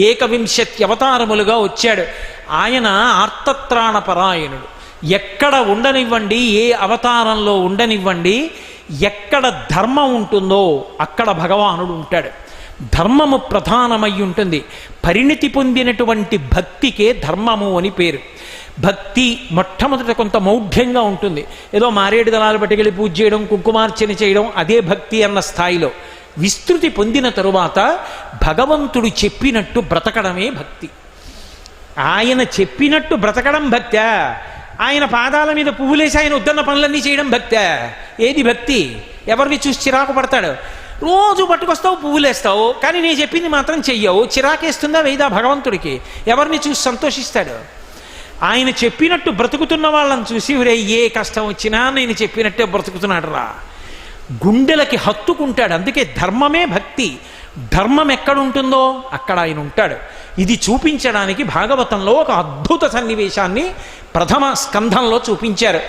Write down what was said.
ఏకవింశతి అవతారములుగా వచ్చాడు. ఆయన ఆర్తత్రాణపరాయణుడు ఎక్కడ ఉండనివ్వండి ఏ అవతారంలో ఉండనివ్వండి ఎక్కడ ధర్మం ఉంటుందో అక్కడ భగవానుడు ఉంటాడు. ధర్మము ప్రధానమై ఉంటుంది. పరిణితి పొందినటువంటి భక్తికే ధర్మము అని పేరు. భక్తి మొట్టమొదట కొంత మౌఢ్యంగా ఉంటుంది. ఏదో మారేడు దళాలు పట్టుకెళ్ళి పూజ చేయడం కుంకుమార్చన చేయడం అదే భక్తి అన్న స్థాయిలో. విస్తృతి పొందిన తరువాత భగవంతుడు చెప్పినట్టు బ్రతకడమే భక్తి. ఆయన చెప్పినట్టు బ్రతకడం భక్త్యా ఆయన పాదాల మీద పువ్వులేసి ఆయన వద్దన్న పనులన్నీ చేయడం భక్త్యా ఏది భక్తి? ఎవరిని చూసి చిరాకు పడతాడు? రోజు పట్టుకొస్తావు పువ్వులేస్తావు కానీ నేను చెప్పింది మాత్రం చెయ్యవు. చిరాకేస్తుందా వేదా భగవంతుడికి? ఎవరిని చూసి సంతోషిస్తాడు? ఆయన చెప్పినట్టు బ్రతుకుతున్న వాళ్ళని చూసి "ఒరే, ఏ కష్టం వచ్చినా నేను చెప్పినట్టే బ్రతుకుతున్నాడు రా గుండెలకి హత్తుకుంటాడు. అందుకే ధర్మమే భక్తి. ధర్మం ఎక్కడుంటుందో అక్కడ ఆయన ఉంటాడు. ఇది చూపించడానికి భాగవతంలో ఒక అద్భుత సన్నివేశాన్ని ప్రథమ స్కంధంలో చూపించారు.